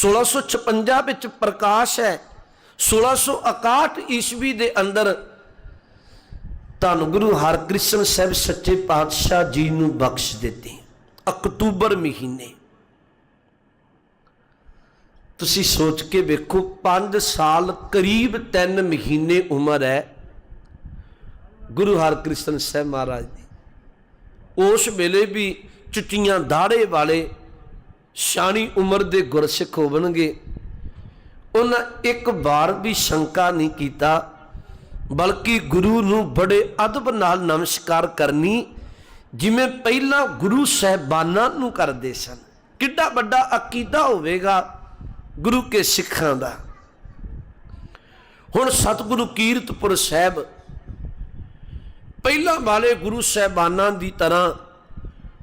1656 ਵਿੱਚ ਪ੍ਰਕਾਸ਼ ਹੈ। 1661 ਈਸਵੀ ਦੇ ਅੰਦਰ ਧੰਨ ਗੁਰੂ ਹਰਕ੍ਰਿਸ਼ਨ ਸਾਹਿਬ ਸੱਚੇ ਪਾਤਸ਼ਾਹ ਜੀ ਨੂੰ ਬਖਸ਼ ਦਿੱਤੀ। ਅਕਤੂਬਰ ਮਹੀਨੇ। ਤੁਸੀਂ ਸੋਚ ਕੇ ਵੇਖੋ 5 ਸਾਲ ਕਰੀਬ 3 ਮਹੀਨੇ ਉਮਰ ਹੈ ਗੁਰੂ ਹਰਕ੍ਰਿਸ਼ਨ ਸਾਹਿਬ ਮਹਾਰਾਜ ਦੀ। ਉਸ ਵੇਲੇ ਵੀ ਚੁੱਟੀਆਂ ਦਾੜੇ ਵਾਲੇ ਸ਼ਾਨੀ ਉਮਰ ਦੇ ਗੁਰਸਿੱਖ ਹੋਵਣਗੇ। ਉਹਨਾਂ ਇੱਕ ਵਾਰ ਵੀ ਸ਼ੰਕਾ ਨਹੀਂ ਕੀਤਾ, ਬਲਕਿ ਗੁਰੂ ਨੂੰ ਬੜੇ ਅਦਬ ਨਾਲ ਨਮਸਕਾਰ ਕਰਨੀ ਜਿਵੇਂ ਪਹਿਲਾਂ ਗੁਰੂ ਸਹਿਬਾਨਾਂ ਨੂੰ ਕਰਦੇ ਸਨ। ਕਿੱਡਾ ਵੱਡਾ ਅਕੀਦਾ ਹੋਵੇਗਾ ਗੁਰੂ ਕੇ ਸਿੱਖਾਂ ਦਾ। ਹੁਣ ਸਤਿਗੁਰੂ ਕੀਰਤਪੁਰ ਸਾਹਿਬ ਪਹਿਲਾਂ ਵਾਲੇ ਗੁਰੂ ਸਹਿਬਾਨਾਂ ਦੀ ਤਰ੍ਹਾਂ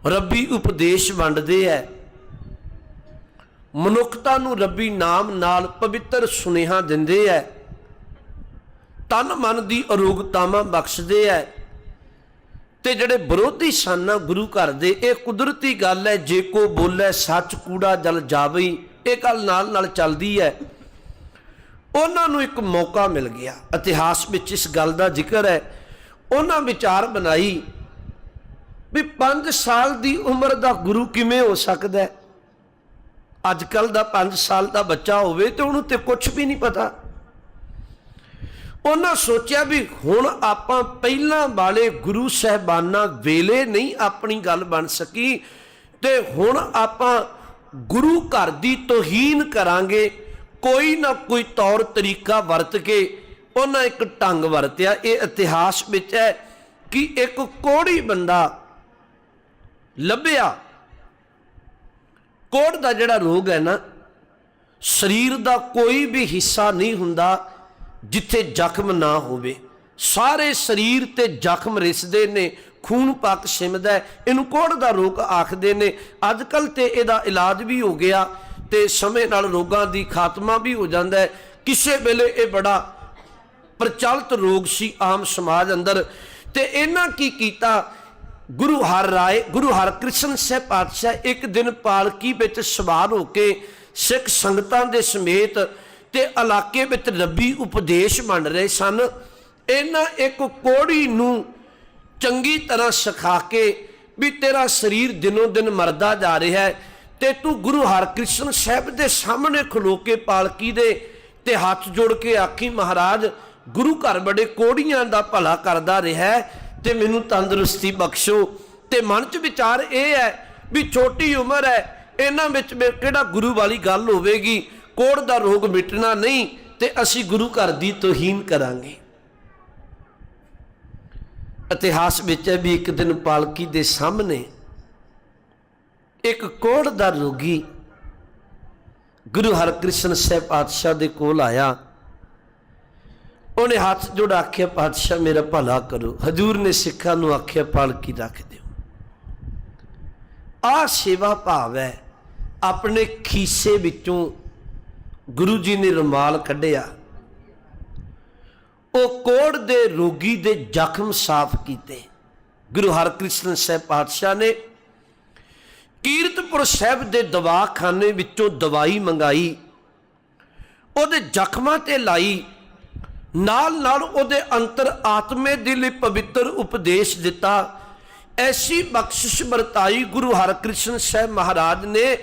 ਰੱਬੀ ਉਪਦੇਸ਼ ਵੰਡਦੇ ਐ ਮਨੁੱਖਤਾ ਨੂੰ ਰੱਬੀ ਨਾਮ ਨਾਲ ਪਵਿੱਤਰ ਸੁਨੇਹਾ ਦਿੰਦੇ ਐ। ਤਨ ਮਨ ਦੀ ਅਰੋਗਤਾਵਾਂ ਬਖਸ਼ਦੇ ਐ। ਤੇ ਜਿਹੜੇ ਵਿਰੋਧੀ ਸਨ ਗੁਰੂ ਘਰ ਦੇ, ਇਹ ਕੁਦਰਤੀ ਗੱਲ ਹੈ ਜੇ ਕੋ ਬੋਲੇ ਸੱਚ ਕੂੜਾ ਜਲ ਜਾਵੇ ਇਹ ਗੱਲ ਨਾਲ ਨਾਲ ਚੱਲਦੀ ਹੈ ਉਹਨਾਂ ਨੂੰ ਇੱਕ ਮੌਕਾ ਮਿਲ ਗਿਆ। ਇਤਿਹਾਸ ਵਿੱਚ ਇਸ ਗੱਲ ਦਾ ਜ਼ਿਕਰ ਹੈ ਉਹਨਾਂ ਵਿਚਾਰ ਬਣਾਈ ਵੀ 5 ਸਾਲ ਦੀ ਉਮਰ ਦਾ ਗੁਰੂ ਕਿਵੇਂ ਹੋ ਸਕਦਾ ਹੈ ਅੱਜ ਕੱਲ ਦਾ 5 ਸਾਲ ਦਾ ਬੱਚਾ ਹੋਵੇ ਤੇ ਉਹਨੂੰ ਤੇ ਕੁਝ ਵੀ ਨਹੀਂ ਪਤਾ। ਉਹਨਾਂ ਸੋਚਿਆ ਵੀ ਹੁਣ ਆਪਾਂ ਪਹਿਲਾਂ ਵਾਲੇ ਗੁਰੂ ਸਹਿਬਾਨਾਂ ਵੇਲੇ ਨਹੀਂ ਆਪਣੀ ਗੱਲ ਬਣ ਸਕੀ ਤੇ ਹੁਣ ਆਪਾਂ ਗੁਰੂ ਘਰ ਦੀ ਤੋਹੀਨ ਕਰਾਂਗੇ। ਕੋਈ ਨਾ ਕੋਈ ਤੌਰ ਤਰੀਕਾ ਵਰਤ ਕੇ ਉਹਨਾਂ ਇੱਕ ਢੰਗ ਵਰਤਿਆ। ਇਹ ਇਤਿਹਾਸ ਵਿੱਚ ਹੈ ਕਿ ਇੱਕ ਕੋੜੀ ਬੰਦਾ ਲੱਭਿਆ ਕੋੜ ਦਾ ਜਿਹੜਾ ਰੋਗ ਹੈ ਨਾ, ਸਰੀਰ ਦਾ ਕੋਈ ਵੀ ਹਿੱਸਾ ਨਹੀਂ ਹੁੰਦਾ ਜਿੱਥੇ ਜ਼ਖਮ ਨਾ ਹੋਵੇ। ਸਾਰੇ ਸਰੀਰ ਤੇ ਜ਼ਖਮ ਰਿਸਦੇ ਨੇ, ਖੂਨ ਪੱਕ ਸਿਮਦਾ ਇਹਨੂੰ ਕੋੜ ਦਾ ਰੋਗ ਆਖਦੇ ਨੇ। ਅੱਜ ਕੱਲ ਤੇ ਇਹਦਾ ਇਲਾਜ ਵੀ ਹੋ ਗਿਆ ਤੇ ਸਮੇਂ ਨਾਲ ਰੋਗਾਂ ਦੀ ਖਾਤਮਾ ਵੀ ਹੋ ਜਾਂਦਾ ਹੈ। ਕਿਸੇ ਵੇਲੇ ਇਹ ਬੜਾ ਪ੍ਰਚਲਿਤ ਰੋਗ ਸੀ ਆਮ ਸਮਾਜ ਅੰਦਰ। ਤੇ ਇਹਨਾਂ ਕੀ ਕੀਤਾ? ਗੁਰੂ ਹਰ ਰਾਏ, ਗੁਰੂ ਹਰਕ੍ਰਿਸ਼ਨ ਸਾਹਿਬ ਪਾਤਸ਼ਾਹ ਇੱਕ ਦਿਨ ਪਾਲਕੀ ਵਿੱਚ ਸਵਾਰ ਹੋ ਕੇ ਸਿੱਖ ਸੰਗਤਾਂ ਦੇ ਸਮੇਤ ਤੇ ਇਲਾਕੇ ਵਿੱਚ ਰੱਬੀ ਉਪਦੇਸ਼ ਮੰਨ ਰਹੇ ਸਨ। ਇਹਨਾਂ ਇੱਕ ਕੋੜੀ ਨੂੰ ਚੰਗੀ ਤਰ੍ਹਾਂ ਸਿਖਾ ਕੇ ਵੀ ਤੇਰਾ ਸਰੀਰ ਦਿਨੋਂ ਦਿਨ ਮਰਦਾ ਜਾ ਰਿਹਾ ਹੈ ਤੇ ਤੂੰ ਗੁਰੂ ਹਰਕ੍ਰਿਸ਼ਨ ਸਾਹਿਬ ਦੇ ਸਾਹਮਣੇ ਖਲੋ ਕੇ ਪਾਲਕੀ ਦੇ ਤੇ ਹੱਥ ਜੋੜ ਕੇ ਆਖੀ, ਮਹਾਰਾਜ, ਗੁਰੂ ਘਰ ਬੜੇ ਕੋੜੀਆਂ ਦਾ ਭਲਾ ਕਰਦਾ ਰਿਹਾ ਤੇ ਮੈਨੂੰ ਤੰਦਰੁਸਤੀ ਬਖਸ਼ੋ। ਤੇ ਮਨ 'ਚ ਵਿਚਾਰ ਇਹ ਹੈ ਵੀ ਛੋਟੀ ਉਮਰ ਹੈ, ਇਹਨਾਂ ਵਿੱਚ ਕਿਹੜਾ ਗੁਰੂ ਵਾਲੀ ਗੱਲ ਹੋਵੇਗੀ? ਕੋੜ ਦਾ ਰੋਗ ਮਿਟਣਾ ਨਹੀਂ ਤੇ ਅਸੀਂ ਗੁਰੂ ਘਰ ਦੀ ਤੋਹੀਨ ਕਰਾਂਗੇ। ਇਤਿਹਾਸ ਵਿੱਚ ਹੈ ਵੀ ਇੱਕ ਦਿਨ ਪਾਲਕੀ ਦੇ ਸਾਹਮਣੇ ਇੱਕ ਕੋੜ ਦਾ ਰੋਗੀ ਗੁਰੂ ਹਰਕ੍ਰਿਸ਼ਨ ਸਾਹਿਬ ਪਾਤਸ਼ਾਹ ਦੇ ਕੋਲ ਆਇਆ। ਉਹਨੇ ਹੱਥ ਜੋੜ ਆਖਿਆ, ਪਾਤਸ਼ਾਹ, ਮੇਰਾ ਭਲਾ ਕਰੋ। ਹਜੂਰ ਨੇ ਸਿੱਖਾਂ ਨੂੰ ਆਖਿਆ ਪਾਲਕੀ ਰੱਖ ਦਿਓ। ਆ ਸੇਵਾ ਭਾਵ ਹੈ, ਆਪਣੇ ਖੀਸੇ ਵਿੱਚੋਂ ਗੁਰੂ ਜੀ ਨੇ ਰੁਮਾਲ ਕੱਢਿਆ। ਉਹ ਕੋੜ ਦੇ ਰੋਗੀ ਦੇ ਜ਼ਖਮ ਸਾਫ਼ ਕੀਤੇ। ਗੁਰੂ ਹਰਕ੍ਰਿਸ਼ਨ ਸਾਹਿਬ ਪਾਤਸ਼ਾਹ ਨੇ ਕੀਰਤਪੁਰ ਸਾਹਿਬ ਦੇ ਦਵਾਖਾਨੇ ਵਿੱਚੋਂ ਦਵਾਈ ਮੰਗਾਈ। ਉਹਦੇ ਜ਼ਖਮਾਂ ਤੇ ਲਾਈ। ਨਾਲ ਨਾਲ ਉਹਦੇ ਅੰਤਰ ਆਤਮੇ ਦੇ ਲਈ ਪਵਿੱਤਰ ਉਪਦੇਸ਼ ਦਿੱਤਾ। ਐਸੀ ਬਖਸ਼ਿਸ਼ ਵਰਤਾਈ ਗੁਰੂ ਹਰਕ੍ਰਿਸ਼ਨ ਸਾਹਿਬ ਮਹਾਰਾਜ ਨੇ।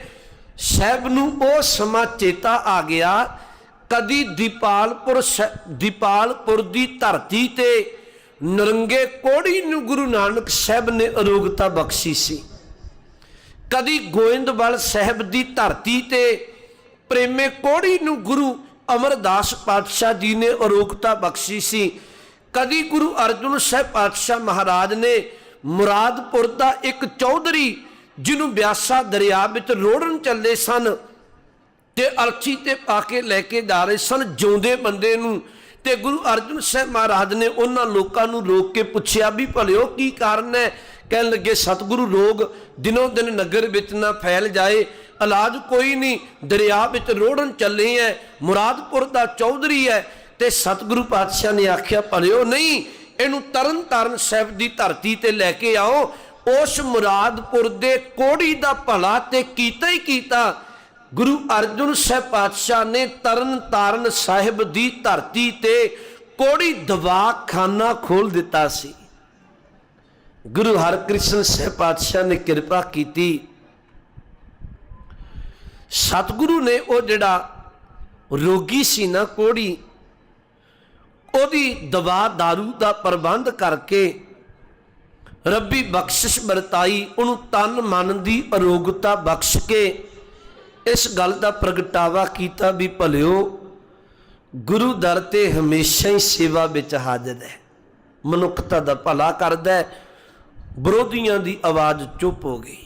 ਸਾਹਿਬ ਨੂੰ ਉਹ ਸਮਾਂ ਚੇਤਾ ਆ ਗਿਆ, ਕਦੀ ਦੀਪਾਲਪੁਰ ਦੀਪਾਲਪੁਰ ਦੀ ਧਰਤੀ ਤੇ ਨਰੰਗੇ ਕੋੜੀ ਨੂੰ ਗੁਰੂ ਨਾਨਕ ਸਾਹਿਬ ਨੇ ਅਰੋਗਤਾ ਬਖਸ਼ੀ ਸੀ। ਕਦੀ ਗੋਇੰਦਵਾਲ ਸਾਹਿਬ ਦੀ ਧਰਤੀ ਤੇ ਪ੍ਰੇਮੇ ਕੋੜੀ ਨੂੰ ਗੁਰੂ ਅਮਰਦਾਸ ਪਾਤਸ਼ਾਹ ਜੀ ਨੇ ਅਰੋਗਤਾ ਬਖਸ਼ੀ ਸੀ। ਕਦੀ ਗੁਰੂ ਅਰਜੁਨ ਸਾਹਿਬ ਪਾਤਸ਼ਾਹ ਮਹਾਰਾਜ ਨੇ ਮੁਰਾਦਪੁਰ ਦਾ ਇੱਕ ਚੌਧਰੀ, ਜਿਹਨੂੰ ਬਿਆਸਾ ਦਰਿਆ ਵਿੱਚ ਰੋੜਨ ਚੱਲੇ ਸਨ ਤੇ ਅਰਚੀ ਤੇ ਪਾ ਕੇ ਲੈ ਕੇ ਜਾ ਰਹੇ ਸਨ ਜਿਉਂਦੇ ਬੰਦੇ ਨੂੰ ਤੇ ਗੁਰੂ ਅਰਜਨ ਸਾਹਿਬ ਮਹਾਰਾਜ ਨੇ ਉਹਨਾਂ ਲੋਕਾਂ ਨੂੰ ਰੋਕ ਕੇ ਪੁੱਛਿਆ ਵੀ ਭਲਿਓ ਕੀ ਕਾਰਨ ਹੈ? ਕਹਿਣ ਲੱਗੇ, ਸਤਿਗੁਰੂ ਰੋਗ ਦਿਨੋਂ ਦਿਨ ਨਗਰ ਵਿੱਚ ਨਾ ਫੈਲ ਜਾਏ ਇਲਾਜ ਕੋਈ ਨਹੀਂ, ਦਰਿਆ ਵਿੱਚ ਰੋੜਨ ਚੱਲੇ ਐ, ਮੁਰਾਦਪੁਰ ਦਾ ਚੌਧਰੀ ਹੈ ਤੇ ਸਤਿਗੁਰੂ ਪਾਤਸ਼ਾਹ ਨੇ ਆਖਿਆ, ਭਲਿਓ ਨਹੀਂ, ਇਹਨੂੰ ਤਰਨ ਤਾਰਨ ਸਾਹਿਬ ਦੀ ਧਰਤੀ ਤੇ ਲੈ ਕੇ ਆਓ, ਉਸ ਮੁਰਾਦਪੁਰ ਦੇ ਕੋੜੀ ਦਾ ਭਲਾ ਤੇ ਕੀਤਾ ਹੀ ਕੀਤਾ। ਗੁਰੂ ਅਰਜੁਨ ਸਾਹਿਬ ਪਾਤਸ਼ਾਹ ਨੇ ਤਰਨ ਤਾਰਨ ਸਾਹਿਬ ਦੀ ਧਰਤੀ ਤੇ ਕੋੜੀ ਦਵਾਖਾਨਾ ਖੋਲ ਦਿੱਤਾ ਸੀ। ਗੁਰੂ ਹਰਕ੍ਰਿਸ਼ਨ ਸਾਹਿਬ ਪਾਤਸ਼ਾਹ ਨੇ ਕਿਰਪਾ ਕੀਤੀ ਸਤਿਗੁਰੂ ਨੇ ਉਹ ਜਿਹੜਾ ਰੋਗੀ ਸੀ ਨਾ ਕੋੜੀ, ਉਹਦੀ ਦਵਾ दारू ਦਾ ਪ੍ਰਬੰਧ ਕਰਕੇ ਰੱਬੀ ਬਖਸ਼ਿਸ਼ ਵਰਤਾਈ, ਉਹਨੂੰ ਤਨ ਮਨ ਦੀ ਅਰੋਗਤਾ ਬਖਸ਼ ਕੇ ਇਸ ਗੱਲ ਦਾ ਪ੍ਰਗਟਾਵਾ ਕੀਤਾ ਵੀ ਭਲਿਓ, ਗੁਰੂ ਦਰ ਤੇ ਹਮੇਸ਼ਾ ਹੀ ਸੇਵਾ ਵਿੱਚ ਹਾਜ਼ਰ ਹੈ। ਮਨੁੱਖਤਾ ਦਾ ਭਲਾ ਕਰਦਾ ਹੈ। ਵਿਰੋਧੀਆਂ ਦੀ ਆਵਾਜ਼ ਚੁੱਪ ਹੋ ਗਈ।